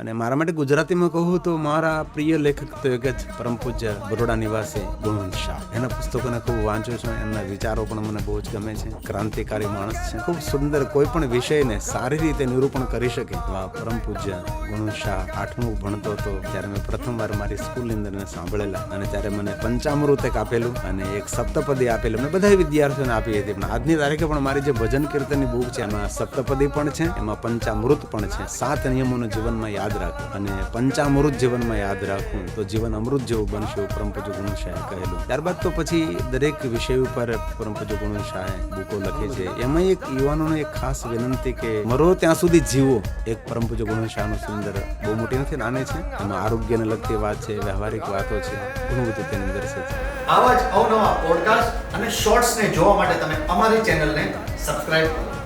અને મારા માટે ગુજરાતીમાં કહું તો મારા પ્રિય લેખક તો એક જ પરમ પૂજ્ય બરોડા નિવાસી ગુણવંત શાહ. એના પુસ્તકોને ખૂબ વાંચું છું, એમના વિચારો પણ મને બહુ જ ગમે છે. ક્રાંતિકારી માણસ છે. ખૂબ સુંદર કોઈ પણ વિષયને સારી રીતે નિરૂપણ કરી શકે એવા પરમ પૂજ્ય ગુણવંત શાહ આઠમું ભણતો હતો ત્યારે મેં પ્રથમવાર મારી સ્કૂલની અંદર સાંભળેલા અને ત્યારે મને પંચામૃત એક આપેલું અને એક સપ્તપદી આપેલું. મેં બધા વિદ્યાર્થીઓને આપી હતી, પણ આજની તારીખે પણ મારી જે ભજન કીર્તનની બુક છે, એમાં સપ્તપદી પણ છે, એમાં પંચામૃત પણ છે. સાત નિયમોનું જીવનમાં યાદ રાખવું અને પંચામૃત જીવનમાં યાદ રાખવું તો જીવન અમૃત જેવું બનશે એવું પરમ પૂજ્ય ગુણ શાહે કહેલું. ત્યારબાદ તો પછી દરેક વિષય ઉપર પરમ પૂજ્ય ગુણ શાહે બુકો લખે છે. એમાં એક યુવાનોને એક ખાસ વિનંતી કે મરો ત્યાં સુધી જીવો. એક પરમ પૂજ્ય ગુણ શાહનું સુંદર બહુ મોટી નથી, નાને છે. એમાં આરોગ્યને લગતી વાત છે, વ્યવહારિક વાતો છે ઘણું બધું તેની અંદર છે. આવા જ અવનવા પોડકાસ્ટ અને શોર્ટ્સને જોવા માટે તમે અમારી ચેનલને સબસ્ક્રાઇબ કરો.